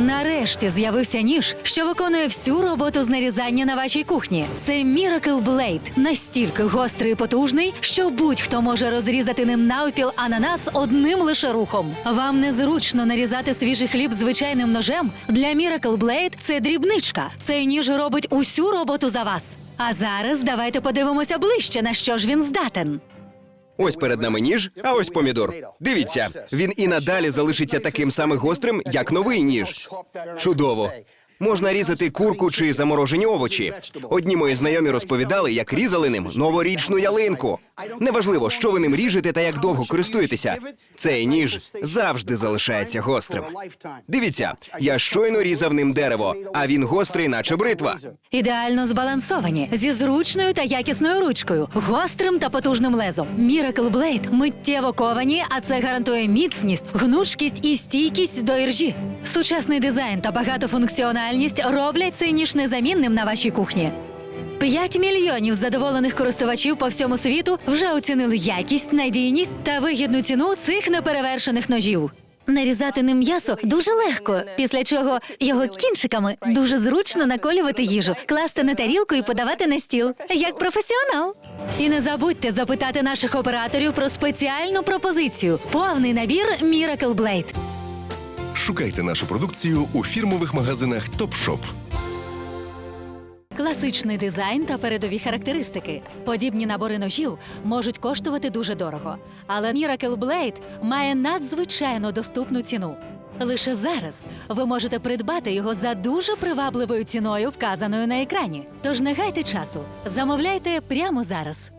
Нарешті з'явився ніж, що виконує всю роботу з нарізання на вашій кухні. Це Miracle Blade. настільки гострий і потужний, що будь-хто може розрізати ним навпіл ананас одним лише рухом. Вам незручно нарізати свіжий хліб звичайним ножем. Для Miracle Blade це дрібничка. Цей ніж робить усю роботу за вас. А зараз давайте подивимося ближче, на що ж він здатен. Ось перед нами ніж, а ось помідор. Дивіться, він і надалі залишиться таким самим гострим, як новий ніж. Чудово. Можна різати курку чи заморожені овочі. Одні мої знайомі розповідали, як різали ним новорічну ялинку. Неважливо, що ви ним ріжете та як довго користуєтеся. Цей ніж завжди залишається гострим. Дивіться, я щойно різав ним дерево, а він гострий, наче бритва. Ідеально збалансовані зі зручною та якісною ручкою, гострим та потужним лезом. Miracle Blade миттєво ковані, а це гарантує міцність, гнучкість і стійкість до іржі. Сучасний дизайн та багатофункціональність роблять цей ніж незамінним на вашій кухні. 5 мільйонів задоволених користувачів по всьому світу вже оцінили якість, надійність та вигідну ціну цих неперевершених ножів. Нарізати ним м'ясо дуже легко, після чого його кінчиками дуже зручно наколювати їжу, класти на тарілку і подавати на стіл, як професіонал. І не забудьте запитати наших операторів про спеціальну пропозицію повний набір Miracle Blade. Шукайте нашу продукцію у фірмових магазинах Топшоп. Класичний дизайн та передові характеристики. Подібні набори ножів можуть коштувати дуже дорого. Але Miracle Blade має надзвичайно доступну ціну. Лише зараз ви можете придбати його за дуже привабливою ціною, вказаною на екрані. Тож не гайте часу, замовляйте прямо зараз.